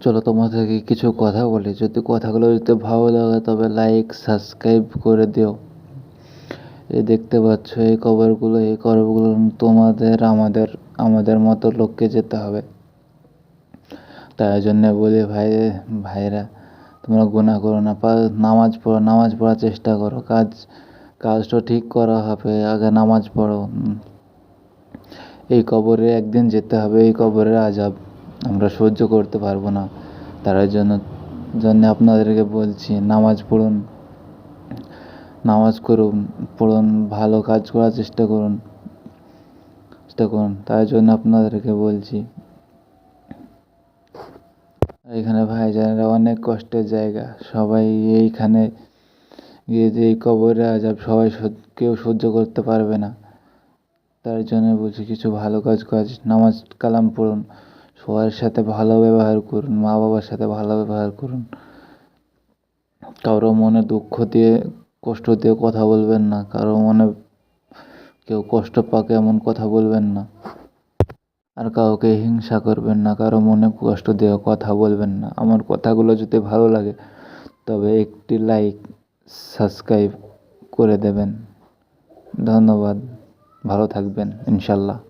চলো তোমাদেরকে কিছু কথা বলি। যদি কথাগুলো যদি ভালো লাগে, তবে লাইক সাবস্ক্রাইব করে দিও। এই দেখতে পাচ্ছ, এই কবরগুলো এই কবরগুলো তোমাদের, আমাদের আমাদের মতো লোককে যেতে হবে। তাই জন্য বলি ভাই, ভাইরা, তোমরা গুণা করো না নামাজ পড়ো, নামাজ পড়ার চেষ্টা করো। কাজ, কাজটা ঠিক করা হবে, আগে নামাজ পড়ো। এই কবরে একদিন যেতে হবে, এই কবরের আজাব আমরা সহ্য করতে পারব না। তার জন্য জন্য আপনাদেরকে বলছি, নামাজ পড়ুন, নামাজ করুন, পড়ুন, ভালো কাজ করার চেষ্টা করুন চেষ্টা করুন। তার জন্য আপনাদেরকে বলছি, এখানে ভাইজানেরা অনেক কষ্টের জায়গা। সবাই এইখানে গিয়ে যে এই কবরে আজাব, সবাই কেউ সহ্য করতে পারবে না। তার জন্য বলছি, কিছু ভালো কাজ কাজ নামাজ, কালাম পড়ুন। সবার সাথে ভালো ব্যবহার করুন, মা বাবার সাথে ভালো ব্যবহার করুন। কারও মনে দুঃখ দিয়ে, কষ্ট দিয়ে কথা বলবেন না, কারও মনে কেউ কষ্ট পাক এমন কথা বলবেন না। আর কাউকে হিংসা করবেন না, কারও মনে কষ্ট দিয়ে কথা বলবেন না। আমার কথাগুলো যদি ভালো লাগে, তবে একটি লাইক, সাবস্ক্রাইব করে দেবেন। ধন্যবাদ, ভালো থাকবেন, ইনশাল্লাহ।